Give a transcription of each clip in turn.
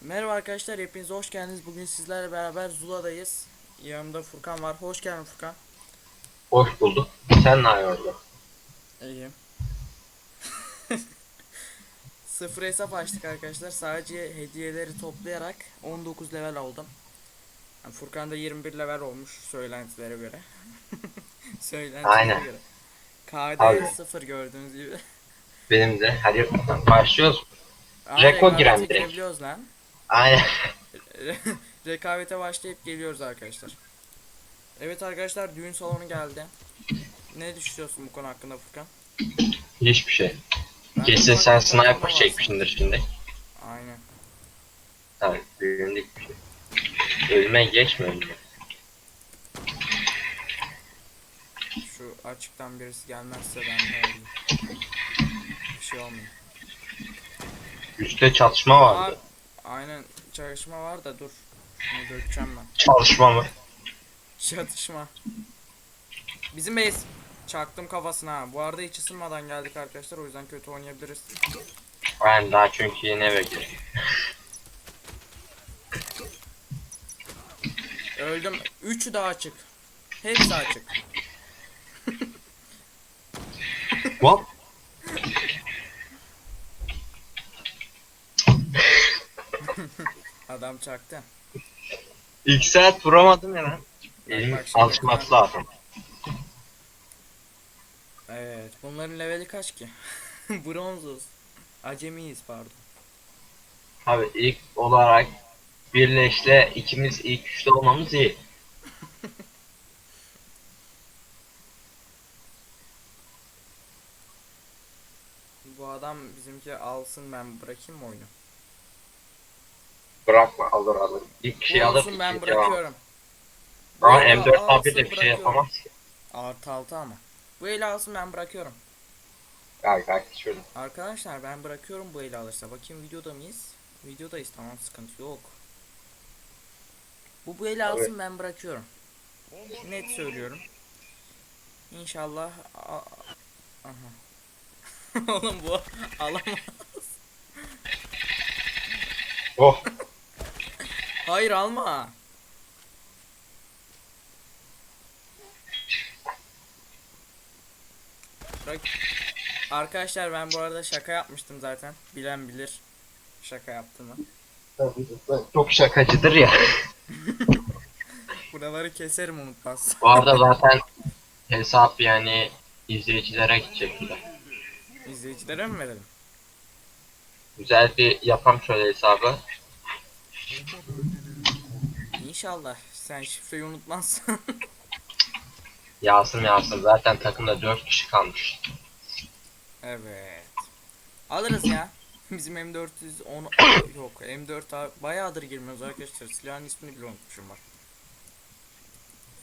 Merhaba arkadaşlar hepiniz hoş geldiniz. Bugün sizlerle beraber Zula'dayız. Yanımda Furkan var. Hoş geldin Furkan. Hoş bulduk. Sen ne yapıyorsun? İyiyim. Sıfır hesap açtık arkadaşlar. Sadece hediyeleri toplayarak 19 level oldum. Yani Furkan da 21 level olmuş söylentilere göre. söylentilere Aynen. göre. KD. 0 gördüğünüz gibi. Benim de. Hadi başlıyoruz. Reko giren direkt. lan. Aynen. Rekabete başlayıp geliyoruz arkadaşlar. Evet arkadaşlar düğün salonu geldi. Ne düşünüyorsun bu konu hakkında Furkan? Hiçbir şey. Ben Kesin sen sniper çekmişsindir şimdi. Aynen. Tamam. Büyündük bir şey. Ölüme geçme ölüme. Şu açıktan birisi gelmezse ben ne olayım? Bir şey olmuyor. Üstte çatışma vardı. Aynen çalışma var da dur. Bunu dökeceğim ben. Çalışma mı? Çatışma. Bizim base. Çaktım kafasına. Bu arada hiç ısınmadan geldik arkadaşlar o yüzden kötü oynayabiliriz. Ben daha çünkü yeni eve girdim. Öldüm. Üçü de açık. Hepsi açık. What? Adam çaktı. İlk saat vuramadım ya lan. Elim Bak şimdi alışması ben- lazım. Evet. Bunların leveli kaç ki? Bronzuz. Acemiyiz pardon. Abi ilk olarak birleşle ikimiz ilk üçte olmamız iyi. Bu adam bizimki alsın ben bırakayım mı oyunu? Bırakma alır alır. İlk Bu şey alır. olsun ben ikinci devam. bırakıyorum. Ama eli M4 alsın, abi de bir şey bırakıyorum. yapamaz ki. Artı altı ama. Bu eli alsın ben bırakıyorum. Gel gel şöyle. Arkadaşlar ben bırakıyorum bu eli alırsa. Bakayım videoda mıyız? Videodayız tamam sıkıntı yok. Bu bu eli alsın ben bırakıyorum. Net söylüyorum. İnşallah a- Aha. Oğlum bu alamaz. Oh Hayır alma. Bak. Arkadaşlar ben bu arada şaka yapmıştım zaten. Bilen bilir şaka yaptığımı. çok şakacıdır ya. Buraları keserim unutmaz. Bu arada zaten hesap yani izleyicilere gidecek bir de. İzleyicilere mi verelim? Güzel bir yapam şöyle hesabı. İnşallah sen şifreyi unutmazsan. Yazsın yazsın zaten takımda 4 kişi kalmış. evet. Alırız ya. Bizim M410 yok M4 abi bayağıdır girmiyoruz arkadaşlar. Silahın ismini bile unutmuşum bak.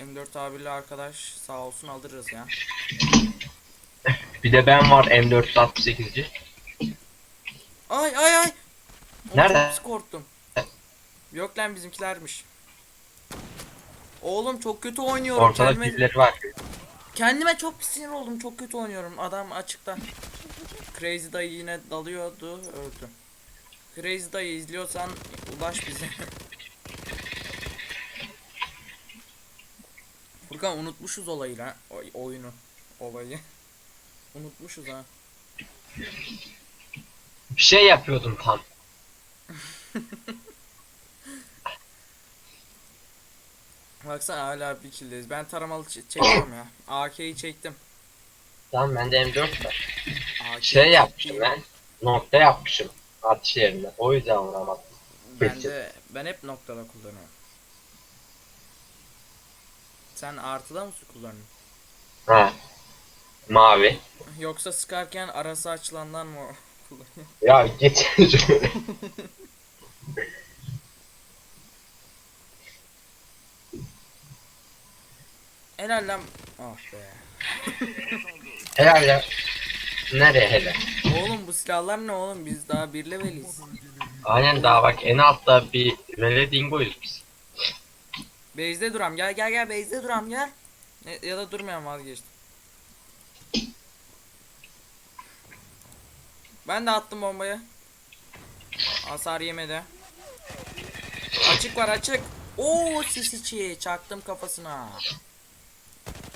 M4 abiyle arkadaş sağ olsun alırız ya. Bir de ben var M468'ci. Ay ay ay. Nerede? Çok korktum. Yok lan bizimkilermiş. Oğlum çok kötü oynuyorum. Ortada Kendime, birileri var. kendime çok sinir oldum. Çok kötü oynuyorum. Adam açıkta. Crazy dayı yine dalıyordu. Öldü. Crazy dayı izliyorsan ulaş bize. Furkan unutmuşuz olayı lan. Oy- oyunu. Olayı. unutmuşuz ha. Bir şey yapıyordum tam. Baksana hala bir killdeyiz. Ben taramalı ç- çekiyorum ya. AK'yi çektim. Tamam bende M4 var. AK Şey yapmışım ben. Nokta yapmışım. Atış yerine. O yüzden vuramadım. Ben de ben hep noktada kullanıyorum. Sen artıda mı kullanıyorsun? Ha. Mavi. Yoksa sıkarken arası açılandan mı kullanıyorsun? Ya git. Helal lan. Ah be. Helal ya. Nereye hele? Oğlum bu silahlar ne oğlum? Biz daha bir leveliz. Aynen daha bak en altta bir Vele Dingo'yuz biz. Base'de duram. Gel gel gel base'de duram gel. Ne- ya da durmayan vazgeçtim. Ben de attım bombayı. Hasar yemedi. Açık var açık. Oo sis içi çaktım kafasına.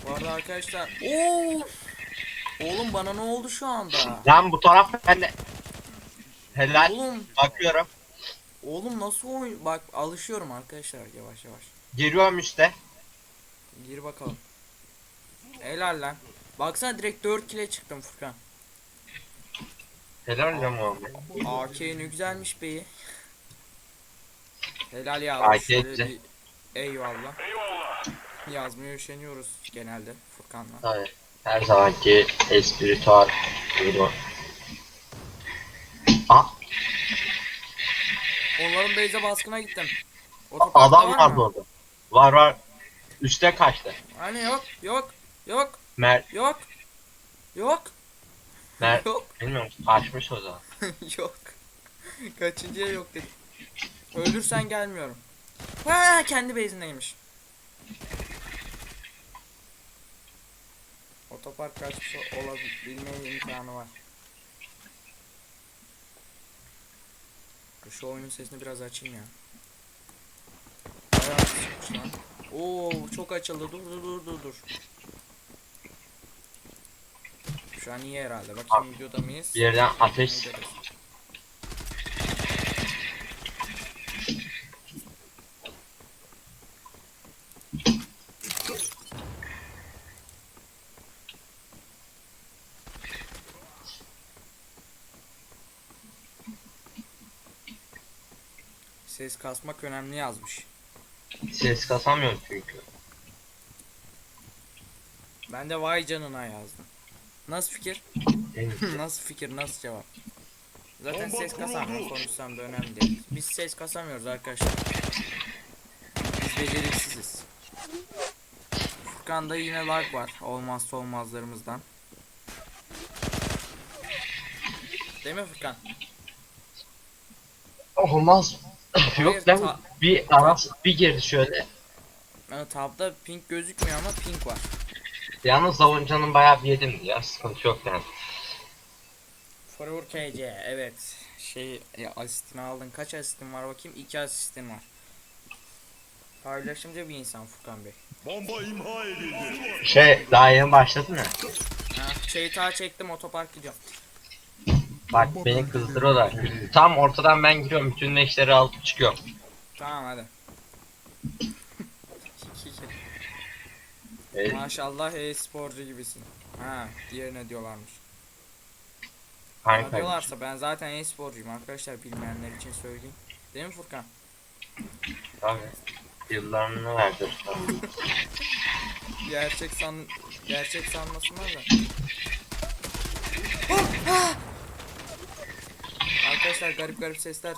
Bu arada arkadaşlar. Oo. Oğlum bana ne oldu şu anda? Lan bu taraf bende. Helal. Oğlum, Bakıyorum. oğlum nasıl oyun? Bak alışıyorum arkadaşlar yavaş yavaş. Giriyorum üste. Gir bakalım. Helal lan. Baksana direkt 4 kile çıktım Furkan. Helal hocam oğlum. AK ne güzelmiş beyi. Helal ya. AK bir eyvallah. Yazmaya üşeniyoruz genelde Furkan'la. Tabii. Her zamanki espritüel duygu. Aa, Onların base'e baskına gittim. Otoparkta adam var vardı mı? orada. Var var. Üste kaçtı. Hani yok yok yok Mer, yok yok mer, yok bilmiyorum kaçmış o zaman. yok. Kaçıncıya yok dedim. Ölürsen gelmiyorum. Ha kendi base'indeymiş. Otopark kaçmış olabilme imkanı var. Şu oyunun sesini biraz açayım ya. Bayağı çıkmış lan. Oo çok açıldı. Dur dur dur dur dur. Şu an iyi herhalde. Bakayım videoda mıyız? Bir yerden ateş. Ses kasmak önemli yazmış. ses kasamıyorum çünkü. Ben de vay canına yazdım. Nasıl fikir? Nasıl fikir, nasıl cevap? Zaten ses kasamıyorum, konuşsam da önemli değil. Biz ses kasamıyoruz arkadaşlar. Biz beceriksiziz. Furkan'da yine lag var, olmazsa olmazlarımızdan. Değil mi Furkan? Olmaz. Hayır, Yok lan ta- bir aras bir girdi şöyle. Yani tabda pink gözükmüyor ama pink var. Yalnız savuncanın bayağı bir yedim ya sıkıntı yok yani. Forever KC, evet. Şey, ya, asistini aldın. Kaç asistin var bakayım? 2 asistin var. Paylaşımcı bir insan Furkan Bey. Bomba imha edildi. Şey daha yeni başladı mı? Ha, şeyta çektim otopark gidiyorum. Bak beni kızdırıyorlar. Tam ortadan ben giriyorum bütün leşleri alıp çıkıyorum. Tamam hadi. Ee, Maşallah e-sporcu gibisin. Ha, diğerine diyorlarmış. hangi Bana diyorlarsa ben zaten e-sporcuyum arkadaşlar bilmeyenler için söyleyeyim. Değil mi Furkan? Tabii. Yıllarını verdi. Gerçek san gerçek sanmasınlar da. Arkadaşlar garip garip sesler.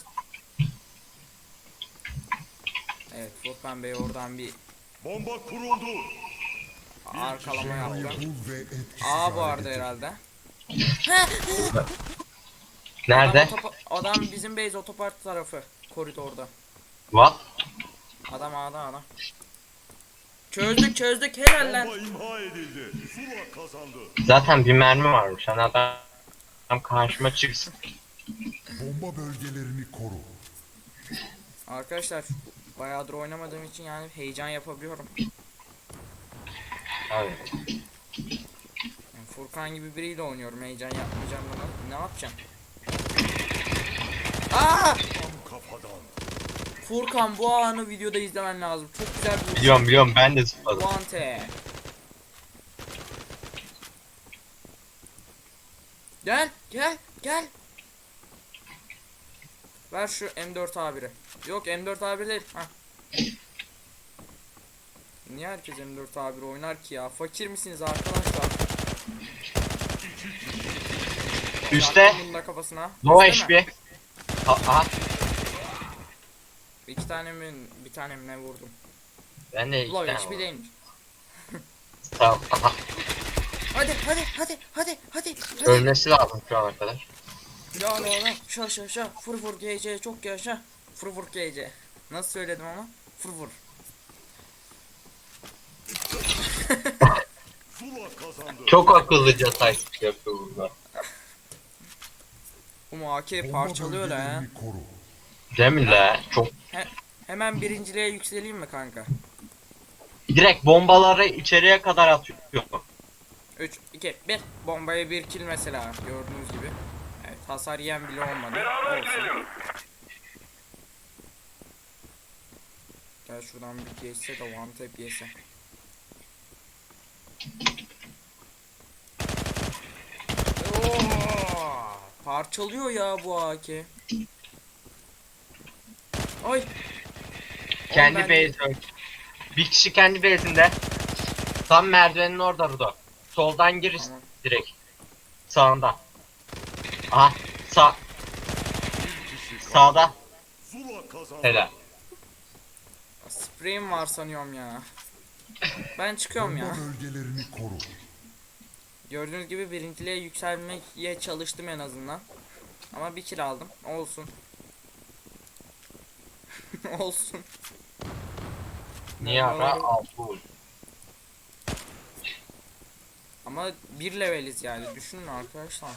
Evet Furkan Bey oradan bir Bomba kuruldu. arkalama yaptı. A bu arada herhalde. Nerede? Adam, adam bizim base otopark tarafı koridorda. What? Adam adam adam. Çözdük çözdük helal lan. Bomba imha edildi. Sula kazandı. Zaten bir mermi varmış. Hani adam, adam karşıma çıksın. Bomba bölgelerini koru. Arkadaşlar bayağıdır oynamadığım için yani heyecan yapabiliyorum. Abi. Yani Furkan gibi biriyle oynuyorum heyecan yapmayacağım bunu. Ne yapacağım? Aa! Kafadan. Furkan bu anı videoda izlemen lazım. Çok güzel bir Biliyorum biliyorum ben de zıpladım. Guante. Gel gel gel. Ver şu M4 A1'i. Yok M4 A1 değil. Ha. Niye herkes M4 A1 oynar ki ya? Fakir misiniz arkadaşlar? Üste. Yaktım bunu da kafasına. Üste mi? HP. Aha. İki tane mi bir tane mi ne vurdum? Ben de iki Low tane HP var. değilmiş. Tamam. Aha. Hadi hadi hadi hadi hadi. hadi. Ölmesi lazım şu ana kadar. Ya la la şa şa şa fır fır GC çok yaşa fır fır GC Nasıl söyledim ama fır fır. Çok akıllıca taktik yapıyor burada. Bu AK parçalıyor la he. Değil mi la? Çok Hemen birinciliğe yükseleyim mi kanka? Direkt bombaları içeriye kadar atıyor. 3, 2, 1. Bombaya bir kill mesela gördüğünüz gibi. Hasar yiyen bile olmadı. Olsun. Gel şuradan bir geçse de one tap yese. Oo, parçalıyor ya bu AK. Ay. Kendi ben- Bir kişi kendi base'inde. Tam merdivenin orada Rudo. Soldan gir Tamam. direkt. Sağında. Aha sağ sağda. Helal. Spreyim var sanıyorum ya. Ben çıkıyorum ya. Bölgelerini koru. Gördüğünüz gibi birinciliğe yükselmeye çalıştım en azından. Ama bir kill aldım. Olsun. Olsun. Niye ara? Bombaları- Al bu. Ama bir leveliz yani düşünün arkadaşlar.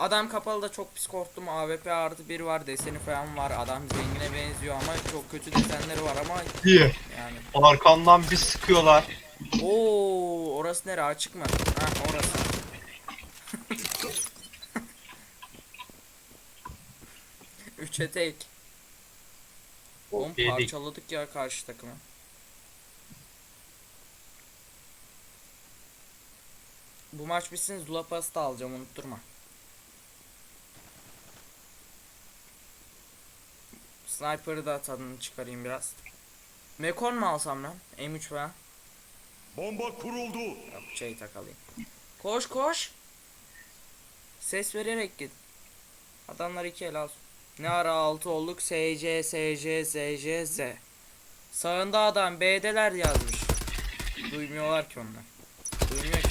Adam kapalı da çok pis korktum. AWP artı bir var deseni falan var. Adam zengine benziyor ama çok kötü desenleri var ama Diye. yani. Arkamdan bir sıkıyorlar. Oo, orası nere açık mı? Ha orası. Üçe tek. Oğlum parçaladık ya karşı takımı. Bu maç bitsin Zula Pass'ı da alacağım unutturma. Sniper'ı da tadını çıkarayım biraz. Mekon mu alsam lan? M3 falan. Bomba kuruldu. Yok şey takalıyım. Koş koş. Ses vererek git. Adamlar iki el al. Ne ara altı olduk? SC, SC, SC, Z. Sağında adam B'deler yazmış. Duymuyorlar ki onlar. Duymuyor ki.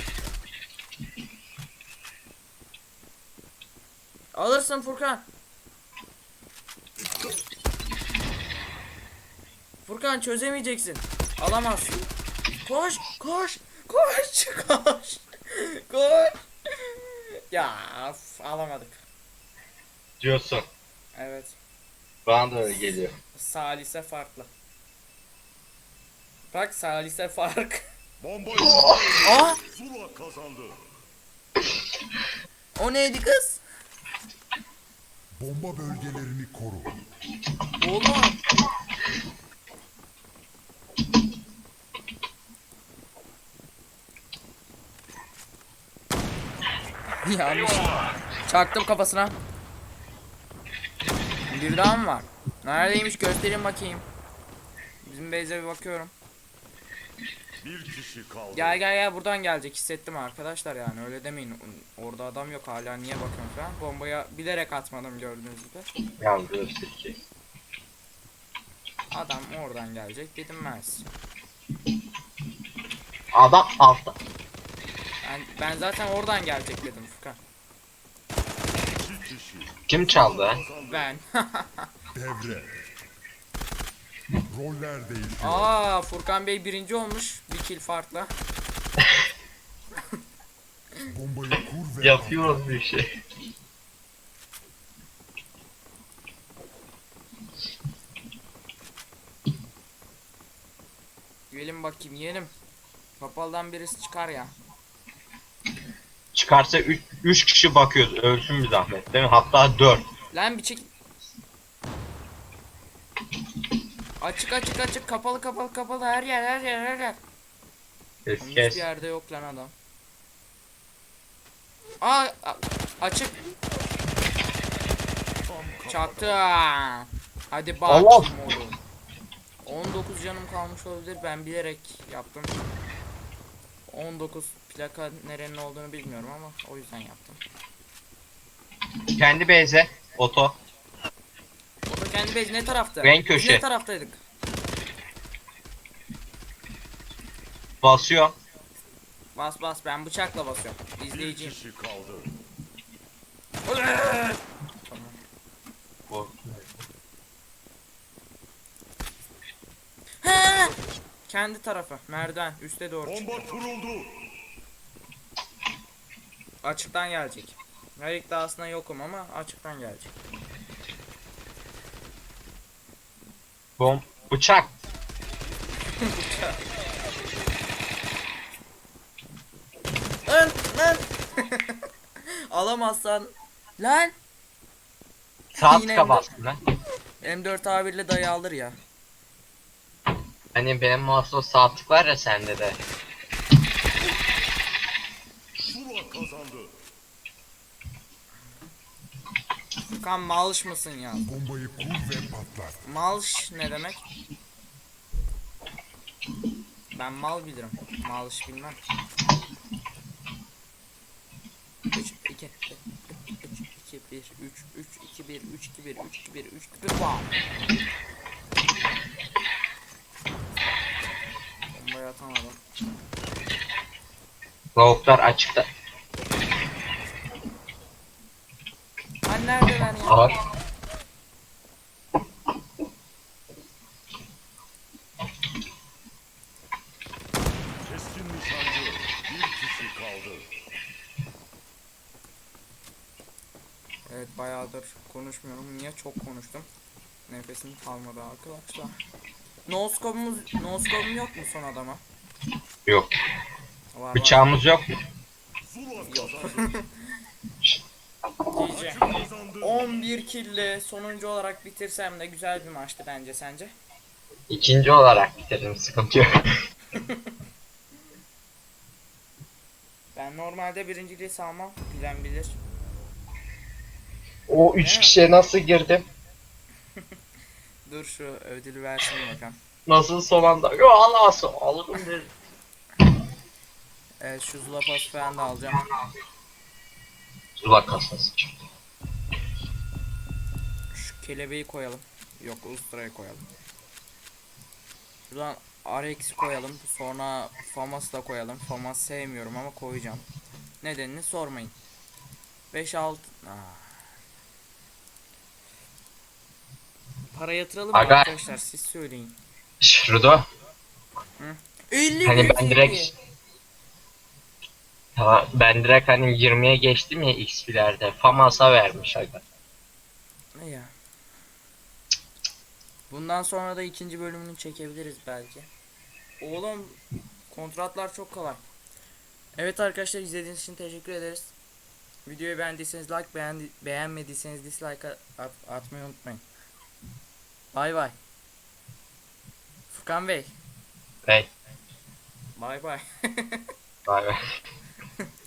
Alırsın Furkan. Furkan çözemeyeceksin. Alamazsın. Koş, koş, koş, koş, koş. Ya of, alamadık. Diyorsun. Evet, Bana da öyle geliyor. Salise farklı. Bak Salise fark. Bomba Aa, Zula kazandı. o neydi kız? Bomba bölgelerini koru. Oğlum. Yanlış. Çaktım kafasına. Bir daha mı var? Neredeymiş göstereyim bakayım. Bizim base'e bir bakıyorum. Bir kişi kaldı. Gel gel gel buradan gelecek hissettim arkadaşlar yani öyle demeyin. Orada adam yok hala niye bakıyorum falan. Bombaya bilerek atmadım gördüğünüz gibi. Yan gösterici. Adam oradan gelecek dedim ben size. Adam altta. Ben, ben zaten oradan gelecek dedim Furkan. Kim çaldı? Ben. Devre. Roller değişiyor. Aa Furkan Bey birinci olmuş bir kill farkla. Bombayı kur ve Yapıyoruz bir şey. Yiyelim bakayım yiyelim. Kapalıdan birisi çıkar ya. Çıkarsa 3 kişi bakıyoruz. Ölsün bir zahmet değil mi? Hatta 4. Lan bir çek. Açık açık açık kapalı kapalı kapalı her yer her yer her yer. Kes Hiçbir kes. yerde yok lan adam. Aa a- açık. Çaktı. Hadi bak Allah! moru. 19 canım kalmış olabilir ben bilerek yaptım. 19 plaka nerenin olduğunu bilmiyorum ama o yüzden yaptım. Kendi base'e. Oto. O da kendi base ne tarafta? En Biz köşe. Ne taraftaydık? Basıyor. Bas bas ben bıçakla basıyorum. Bir İzleyiciyim. kişi kaldı. Bu. Kendi tarafa. Merdiven. Üste doğru. Bomba kuruldu. Açıktan gelecek. Merik aslında yokum ama açıktan gelecek. Bom bıçak. bıçak. lan lan. Alamazsan lan. Saat kapattı lan. M4 A1 ile dayı alır ya. Hani benim mouse'da sağ tık var ya sende de. Kazandı. Furkan malış mısın ya? Bombayı kur ve patlat. Malış ne demek? Ben mal bilirim. Malış bilmem. 3 2 3 2 1 3 3 2 1 3 2 1 3 2 1 3 2 1 wow. Bombayı atamadım. Lavuklar açıkta. Lan neredeler ya? Ağır. Keskin nişancı. Bir kişi kaldı. Evet bayağıdır konuşmuyorum. Niye çok konuştum? Nefesim kalmadı arkadaşlar. Noskopumuz, noskopum yok mu son adama? Yok. Var. Bıçağımız yok mu? Kazandı. 11 kille sonuncu olarak bitirsem de güzel bir maçtı bence sence? İkinci olarak bitirdim sıkıntı yok. Ben normalde birinciliği salmam. Bilen bilir. O üç kişiye nasıl girdim? Dur şu ödülü versin bakalım. Nasıl son anda? Yo Allah'sı alırım dedim. Evet şu Zula pas falan da alacağım. Zula kasası çıktı. Şu kelebeği koyalım. Yok Ustra'yı koyalım. Şuradan RX koyalım. Sonra Famas da koyalım. Famas sevmiyorum ama koyacağım. Nedenini sormayın. 5 6 Para yatıralım mı Aga. arkadaşlar siz söyleyin. Şurada 50 hani ben direkt Tamam, ben direkt hani 20'ye geçtim ya XP'lerde. Famas'a vermiş aga. Ne ya? Bundan sonra da ikinci bölümünü çekebiliriz belki. Oğlum kontratlar çok kolay. Evet arkadaşlar izlediğiniz için teşekkür ederiz. Videoyu beğendiyseniz like beğendi beğenmediyseniz dislike at- atmayı unutmayın. Bay bay. Furkan Bey. Hey, Bay bay. bay bay.